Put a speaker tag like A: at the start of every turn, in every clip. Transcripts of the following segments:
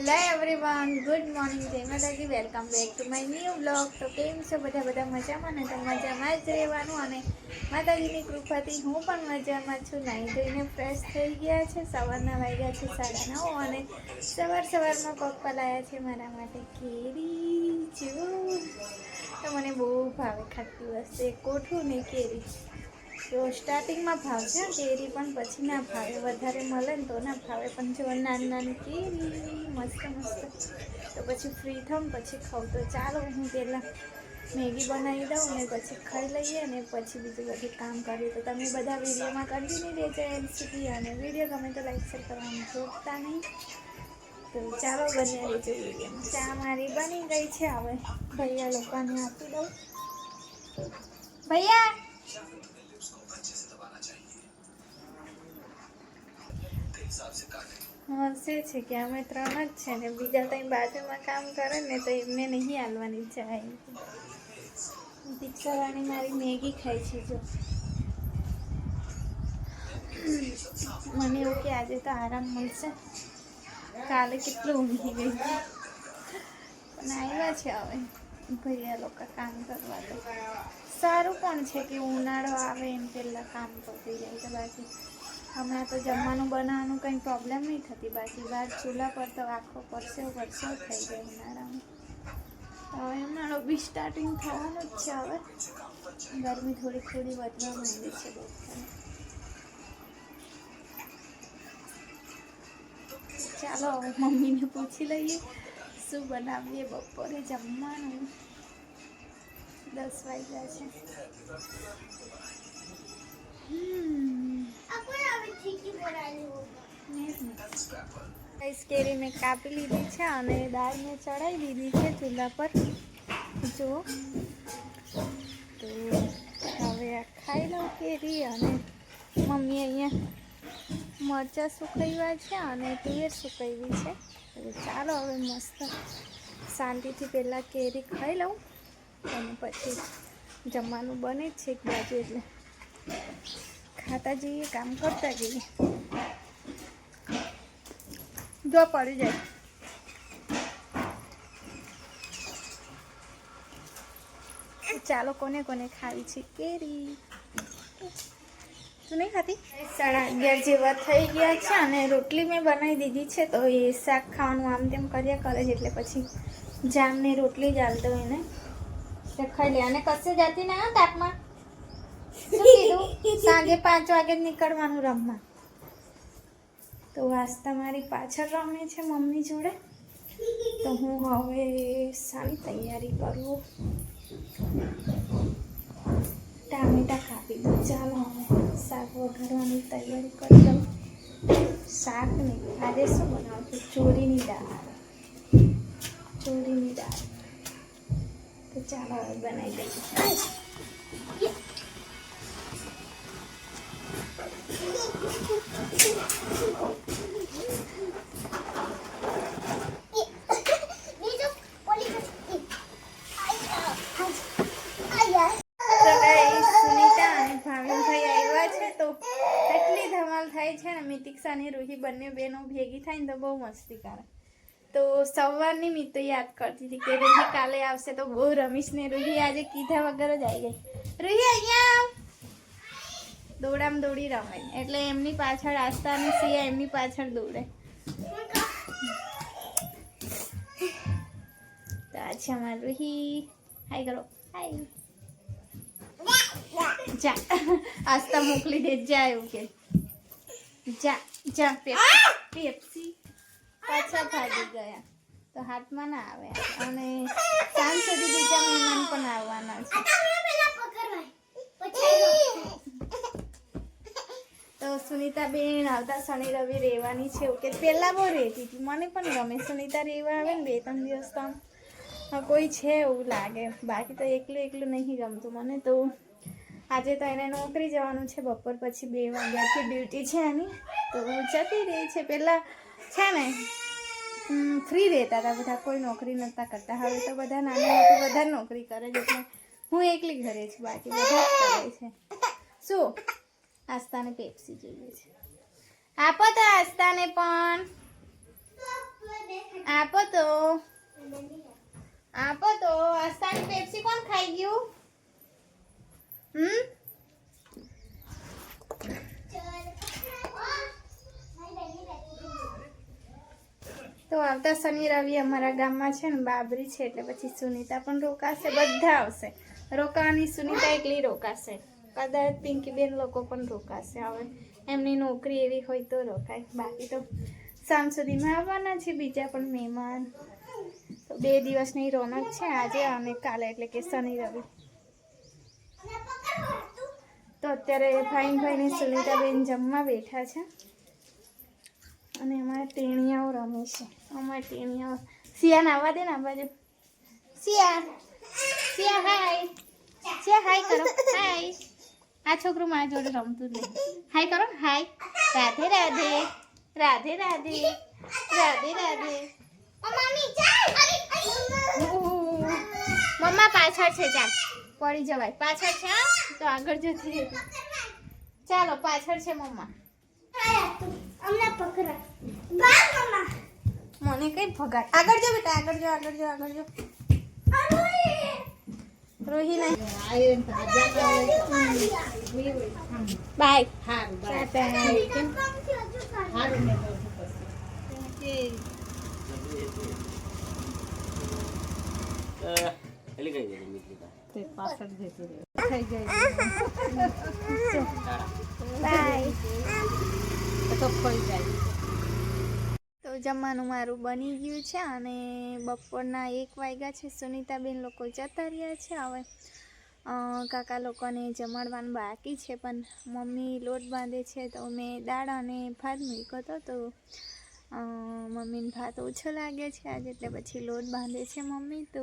A: Hello everyone good morning Jai Mataji welcome back to my new blog તો કેમ છો બધા? બધા મજામાં ને? તો મજામાં જ રહેવાનું અને માતાજીની કૃપાથી હું પણ મજામાં છું. નાહી ધોઈને ફ્રેશ થઈ ગયા છે. સવારના વાગ્યા છે સાડા નવ અને સવાર સવારમાં પપ્પા લાયા છે મારા માટે કેરી જો તો મને બહુ ભાવે ખાતી વસ્તુ એક કોઠું ને કેરી. તો સ્ટાર્ટિંગમાં ભાવશે કેરી પણ પછી ના ભાવે, વધારે મળે ને તો ના ભાવે. પણ જો નાની નાની કેરી, મસ્ત મસ્ત. તો પછી ફ્રી થઉં પછી ખાઉં. તો ચાલો, હું પહેલાં મેગી બનાવી દઉં ને પછી ખાઈ લઈએ ને પછી બીજું બધું કામ કરીએ. તો તમે બધા વિડીયોમાં કન્ટિન્યુ રહેજો એમ સુધી અને વીડિયો ગમે તો લાઈક શેર કરવાનું ભૂલતા નહીં. તો ચાલો બની રહેજો વિડીયોમાં. ચા મારી બની ગઈ છે. હવે ભૈયા લોકોને આપી દઉં. ભૈયા! હસે છે કે અમે ત્રણ જ છે ને, બીજા ત્યાં બાજુમાં કામ કરે ને, તો એમને નહીં હાલવાની જાય દીક્ષારાણી મારી મેગી ખાય છે, જો. મને એવું કે આજે તો આરામ મળશે. કાલે કેટલું ઊંઘી ગઈ. પણ આવ્યા છે હવે. ભૈયા લોકો કામ કરવા તો. સારું પણ છે કે ઉનાળો આવે એમ પહેલાં કામ પતી જાય તો બાકી હમણાં તો જમવાનું બનાવવાનું કંઈ પ્રોબ્લેમ નહીં થતી. બાકી બહાર ચૂલા પર તો આખો પરસેવ પરસેવ થઈ ગયો ઉનાળામાં. હવે ઉનાળો બી સ્ટાર્ટિંગ થવાનું જ છે હવે. ગરમી થોડી થોડી વધવા માંડી છે બહુ ચાલો મમ્મીને પૂછી લઈએ શું બનાવીએ બપોરે જમવાનું. દસ વાગ્યા છે. હમ. કેરી મેં કાપી લીધી છે અને દાળ મેં ચડાવી દીધી છે ચૂલા પર. જો. તો હવે આ ખાઈ લઉં કેરી અને મમ્મી અહીંયા મરચાં સુકાવ્યા છે અને તુવેર સુકાવી છે. ચાલો હવે મસ્ત શાંતિથી પહેલાં કેરી ખાઈ લઉં અને પછી જમવાનું બને છે એક બાજુ એટલે. ખાતા જઈએ, કામ કરતા જઈએ. જો પડી જાય. ચાલો કોને કોને ખાવી છે? કેરી. તું નહીં ખાતી? સાડા અગિયાર જેવા થઈ ગયા છે અને રોટલી મેં બનાવી દીધી છે, તો એ શાક ખાવાનું આમ તેમ કર્યા કરે છે, એટલે પછી જામને રોટલી જ હાલતો એને ખાઈ લે. અને કશે જતી ના તાપમાં? સાંજે પાંચ વાગે નીકળવાનું રમવા. તો વાસ્તા મારી પાછળ રમે છે મમ્મી જોડે? તો હું હવે સારી તૈયારી કરું. ટામેટા કાપી દઉં. ચાલો હવે શાક વઘારવાની તૈયારી કરી દઉં શાક નહીં, આજે શું બનાવશું? ચોરીની દાળ. ચોરીની દાળ. તો ચાલો હવે બનાવી દઈએ. અને રૂહી બંને બહેનો ભેગી થાય ને તો બહુ મસ્તી કરે તો સવારની તો યાદ કરતી હતી કે રૂહી કાલે આવશે તો બહુ રમીશ ને રૂહી આજે કીધા વગર જ આવી ગઈ રૂહી, અહીંયા. દોડામ દોડી રમાય એટલે એમની પાછળ આસ્થા અને સિયા એમની પાછળ દોડે. તો આ છે અમારી રૂહી હાય કરો. હાય જા. આસ્તા મોકલી દે. જા એવું કે. જા જા પેપ્સી. પેપ્સી પાછા ભાગી ગયા. તો હાથમાં ના આવે. અને સાંજ સુધી બીજા મહેમાન પણ આવવાના છે. તો સુનિતા બેન આવતા શનિ, રવિ રહેવાની છે. ઓકે પહેલાં બહુ રહેતી હતી. મને પણ ગમે સુનિતા રહેવા આવે ને બે, ત્રણ દિવસ તો કોઈ છે એવું લાગે. બાકી તો એકલું એકલું નહીં ગમતું મને તો. આજે તો એને નોકરી જવાનું છે. બપોર પછી બે વાગ્યાથી ડ્યુટી છે એની. તો જતી રહી છે. પહેલાં છે ને ફ્રી રહેતા હતા બધા. કોઈ નોકરી નહોતા કરતા. હવે તો બધા નાની મોટી બધા નોકરી કરે. છે એટલે હું એકલી ઘરે છું. બાકી બધા કરે છે. શું? આસ્તાને પેપ્સી જોઈએ છે. આપો તો આસ્થાને પણ. આપો તો. આપો તો. આસ્થાની પેપ્સી કોણ ખાઈ ગયું? હમ? તો આવતા શનિ રવિ અમારા ગામમાં છે ને બાબરી છે એટલે પછી સુનીતા પણ રોકાશે, બધા આવશે. રોકાવાની સુનિતા એકલી રોકાશે. કદાચ પિંકીબેન લોકો પણ રોકાશે. હવે એમની નોકરી એવી હોય તો રોકાય. બાકી તો સાંજ સુધીમાં આવવાના છે, બીજા પણ મહેમાન. બે દિવસની રોનક છે આજે અને કાલે, એટલે કે શનિ રવિ. તો અત્યારે ભાઈ ભાઈને સુનિતાબેન જમવા બેઠા છે. અને અમારા ટેણિયાઓ રમે છે. અમારા ટેણિયાઓ. સિયાન આવવા દે ને આ બાજુ. સિયા. સિયા, હાય. સિયા, હાય કરો. હાય. આ છોકરું મારા જોડે રમતું જ નહીં હાય કરો ને હાય રાધે. રાધે રાધે. રાધે રાધે. રાધે. મમ્મા પાછળ છે ચાલ. પડી જવાય. પાછળ છે તો આગળ જતી ચાલો પાછળ છે મમ્મા. મને કઈ ભગાડ. આગળ જો બેટા આગળ જો આગળ જો આગળ જો. રોહી નહીં બાય.
B: કઈ ગઈ
A: બાય તો જમવાનું મારું બની ગયું છે અને બપોરના એક વાગ્યા છે. સુનીતાબેન લોકો જતા રહ્યા છે. હવે કાકા લોકોને જમાડવાનું બાકી છે, પણ મમ્મી લોટ બાંધે છે, તો મેં દાળ અને ભાત મૂક્યો હતો, તો મમ્મીને ભાત ઓછો લાગે છે આજે, એટલે પછી લોટ બાંધે છે મમ્મી, તો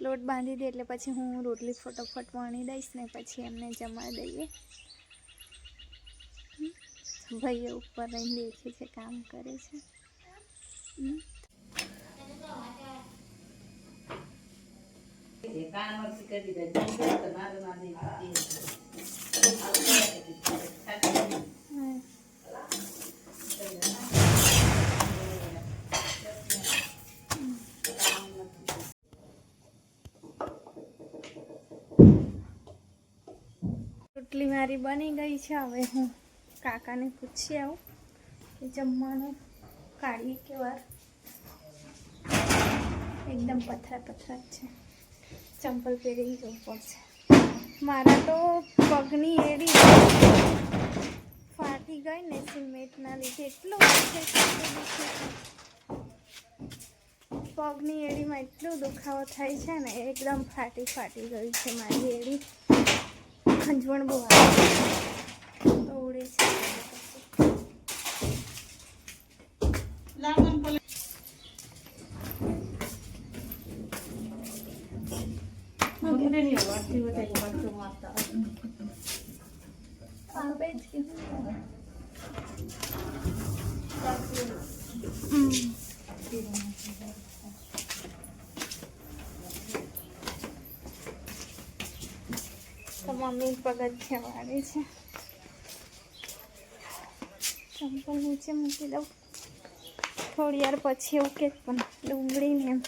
A: લોટ બાંધી દે, એટલે પછી હું રોટલી ફટોફટ વણી દઈશ ને પછી એમને જમાડી દઈએ. ભાઈએ ઉપર રહીને દેખે છે, કામ કરે છે. હમ. હમ. રોટલી મારી બની ગઈ છે હવે હું કાકાને પૂછી આવું કે જમવાનું કાઢીએ કે વાર એકદમ પથરા પથરા જ છે ચંપલ પહેરી જવું પડશે. મારા તો પગની એડી ફાટી ગઈ ને સિમેન્ટના લીધે. એટલું છે છે. પગની એડીમાં એટલો દુખાવો થાય છે ને, એકદમ ફાટી ફાટી ગઈ છે મારી એડી. ખંજવણ બહુ આવે છે. તો મમ્મી પગથિયા વાળે છે. ચંપલ નીચે મૂકી દઉં. થોડી વાર પછી એવું કે પણ ડુંગળીને એમ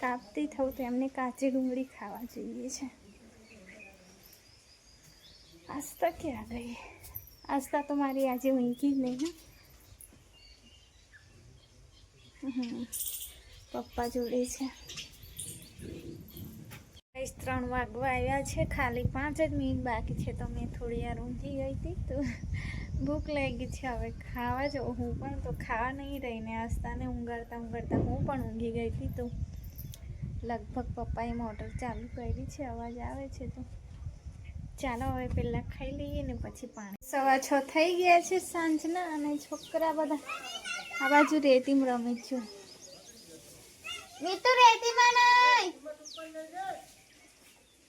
A: કાપતી થવું તો એમને કાચી ડુંગળી ખાવા જોઈએ છે. આસ્તા ક્યાં ગઈ? આસ્થા તો મારી આજે ઊંઘી જ નહીં. પપ્પા જોડે છે. ત્રણ વાગવા આવ્યા છે, ખાલી પાંચ જ મિનિટ બાકી છે, તો મેં થોડી વાર ઊંઘી ગઈ હતી, તો ભૂખ લાગી છે. હવે ખાવા જો હું પણ તો ખાવા નહીં રહીને આસ્તાને ઊંઘાડતા ઊંઘાડતા હું પણ ઊંઘી ગઈ હતી, તો લગભગ પપ્પાએ મોટર ચાલુ કરી છે, અવાજ આવે છે, તો ચાલો હવે પહેલાં ખાઈ લઈએ ને પછી પાણી. સવા છ થઈ ગયા છે સાંજના અને છોકરા બધા આ બાજુ રેતીમાં રમે છે. મીતુ રેતીમાં નહીં.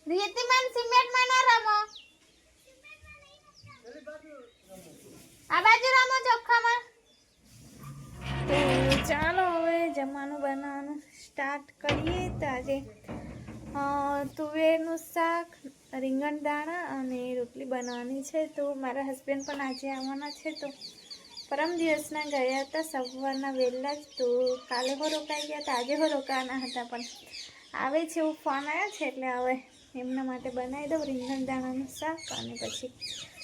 A: રેતીમાં સિમેન્ટમાં ના રમો. આ બાજુ રમો ચોખ્ખામાં. તો ચાલો હવે જમવાનું બનાવવાનું સ્ટાર્ટ કરીએ તો આજે તુવેરનું શાક રીંગણ દાણા અને રોટલી બનાવવાની છે. તો મારા હસબન્ડ પણ આજે આવવાના છે. તો પરમ દિવસના ગયા હતા સવારના વહેલા જ. તો કાલે હો રોકાઈ ગયા હતા. આજે હો રોકાવાના હતા પણ આવે છે એવું ફોન આવ્યો છે એટલે હવે એમના માટે બનાવી દઉં રીંગણ દાણાનું શાક અને પછી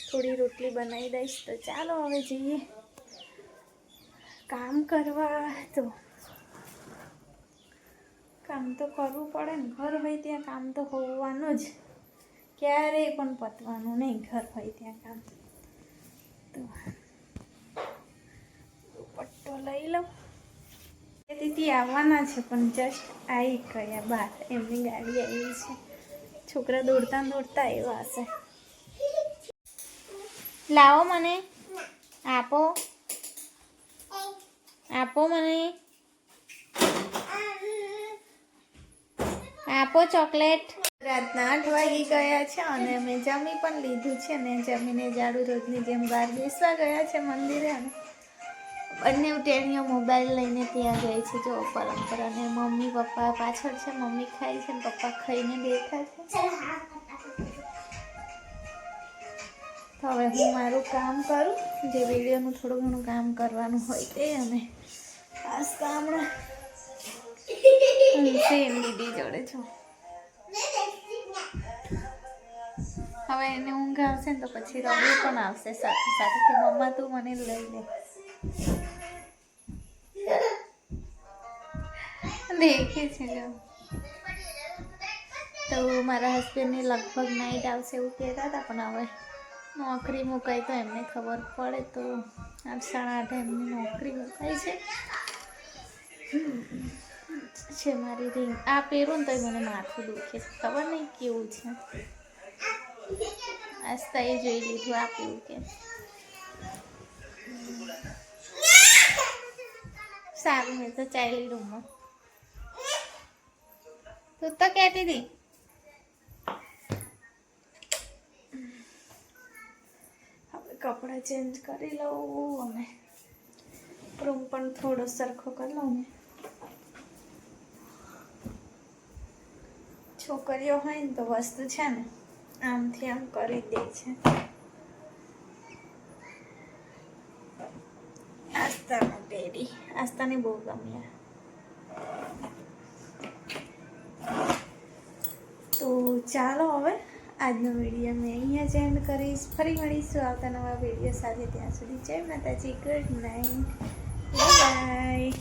A: થોડી રોટલી બનાવી દઈશ. તો ચાલો હવે જઈએ કામ કરવા. તો કામ તો કરવું પડે ને. ઘર હોય ત્યાં કામ તો હોવાનું જ. ક્યારેય પણ પતવાનું નહીં, ઘર હોય ત્યાં કામ. તો પટ્ટો લઈ લઉં. દીદી આવવાના છે, પણ જસ્ટ આવી ગયા બહાર એમની ગાડી આવી છે. છોકરા દોડતા દોડતા એવા હશે. લાવો મને. આપો. આપો મને. આપો ચોકલેટ. રાતના આઠ વાગી ગયા છે અને અમે જમી પણ લીધું છે ને જમીને ઝાડુ રોજની જેમ બહાર બેસવા ગયા છે મંદિરે અને બંને ટેણીઓ મોબાઈલ લઈને ત્યાં જાય છે. જો પરંપરા અને મમ્મી, પપ્પા પાછળ છે. મમ્મી ખાય છે ને પપ્પા ખાઈને બેઠા છે. તો હવે હું મારું કામ કરું. જે વિડીયોનું થોડું ઘણું કામ કરવાનું હોય તે અને ખાસ હમણાં સેમ દીદી જોડે છો. હવે એને ઊંઘ આવશે ને તો પછી રવિ પણ આવશે સાથે સાથે કે મમ્મા, તું મને લઈ લે. દેખે છે તો મારા હસબન્ડની લગભગ નાઈટ આવશે એવું કહેતા હતા, પણ હવે નોકરી મુકાય તો એમને ખબર પડે તો આઠ સાડા આઠે એમની નોકરી મુકાય છે. છે મારી રિંગ આ પહેરું ને તો મને માથું દુખે છે. ખબર નહીં કેવું છે. આસ્તા એ જોઈ લીધું આપ્યું કે. સારું મેં તો ચાલી રૂમમાં. તું તો કહેતી હતી. હવે કપડાં ચેન્જ કરી લઉં અને રૂમ પણ થોડો સરખો કરી લઉં ને. છોકરીઓ હોય ને તો વસ્તુ છે ને આમથી આમ કરી દે છે. આસ્તાનું ટેડી આસ્તાને બહુ ગમ્યા. તો ચાલો હવે આજનો વીડિયો મેં અહીંયા જ એન્ડ કરીશ. ફરી મળીશું આવતા નવા વીડિયો સાથે ત્યાં સુધી. જય માતાજી. Good night bye